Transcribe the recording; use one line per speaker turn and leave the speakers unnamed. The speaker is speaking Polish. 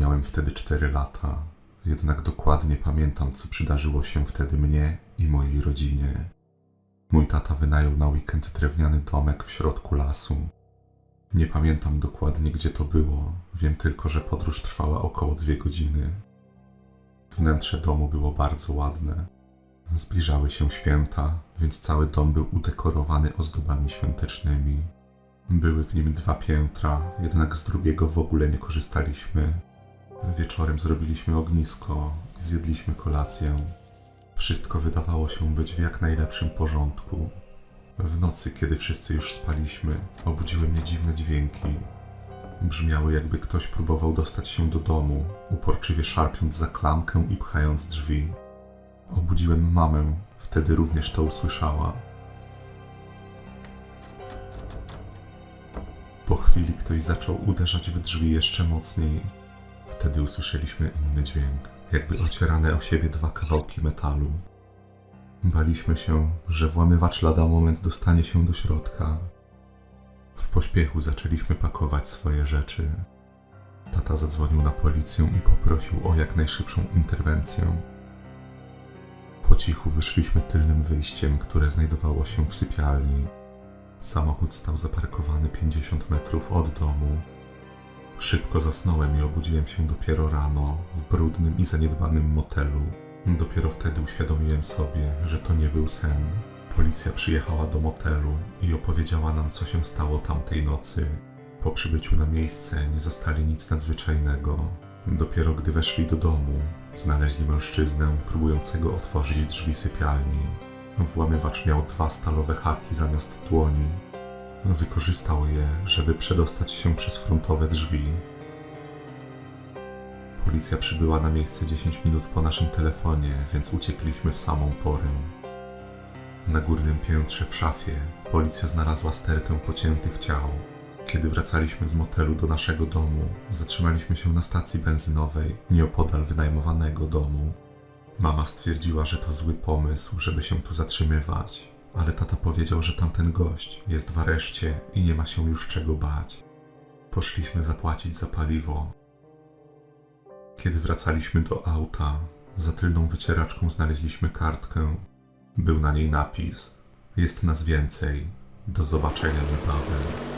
Miałem wtedy 4 lata, jednak dokładnie pamiętam, co przydarzyło się wtedy mnie i mojej rodzinie. Mój tata wynajął na weekend drewniany domek w środku lasu. Nie pamiętam dokładnie, gdzie to było, wiem tylko, że podróż trwała około dwie godziny. Wnętrze domu było bardzo ładne. Zbliżały się święta, więc cały dom był udekorowany ozdobami świątecznymi. Były w nim dwa piętra, jednak z drugiego w ogóle nie korzystaliśmy. Wieczorem zrobiliśmy ognisko i zjedliśmy kolację. Wszystko wydawało się być w jak najlepszym porządku. W nocy, kiedy wszyscy już spaliśmy, obudziły mnie dziwne dźwięki. Brzmiały, jakby ktoś próbował dostać się do domu, uporczywie szarpiąc za klamkę i pchając drzwi. Obudziłem mamę, wtedy również to usłyszała. Po chwili ktoś zaczął uderzać w drzwi jeszcze mocniej. Wtedy usłyszeliśmy inny dźwięk, jakby ocierane o siebie dwa kawałki metalu. Baliśmy się, że włamywacz lada moment dostanie się do środka. W pośpiechu zaczęliśmy pakować swoje rzeczy. Tata zadzwonił na policję i poprosił o jak najszybszą interwencję. Po cichu wyszliśmy tylnym wyjściem, które znajdowało się w sypialni. Samochód stał zaparkowany 50 metrów od domu. Szybko zasnąłem i obudziłem się dopiero rano w brudnym i zaniedbanym motelu. Dopiero wtedy uświadomiłem sobie, że to nie był sen. Policja przyjechała do motelu i opowiedziała nam, co się stało tamtej nocy. Po przybyciu na miejsce nie zastali nic nadzwyczajnego. Dopiero gdy weszli do domu, znaleźli mężczyznę próbującego otworzyć drzwi sypialni. Włamywacz miał dwa stalowe haki zamiast dłoni. Wykorzystał je, żeby przedostać się przez frontowe drzwi. Policja przybyła na miejsce 10 minut po naszym telefonie, więc uciekliśmy w samą porę. Na górnym piętrze w szafie policja znalazła stertę pociętych ciał. Kiedy wracaliśmy z motelu do naszego domu, zatrzymaliśmy się na stacji benzynowej nieopodal wynajmowanego domu. Mama stwierdziła, że to zły pomysł, żeby się tu zatrzymywać, ale tata powiedział, że tamten gość jest w areszcie i nie ma się już czego bać. Poszliśmy zapłacić za paliwo. Kiedy wracaliśmy do auta, za tylną wycieraczką znaleźliśmy kartkę. Był na niej napis: Jest nas więcej. Do zobaczenia niebawem.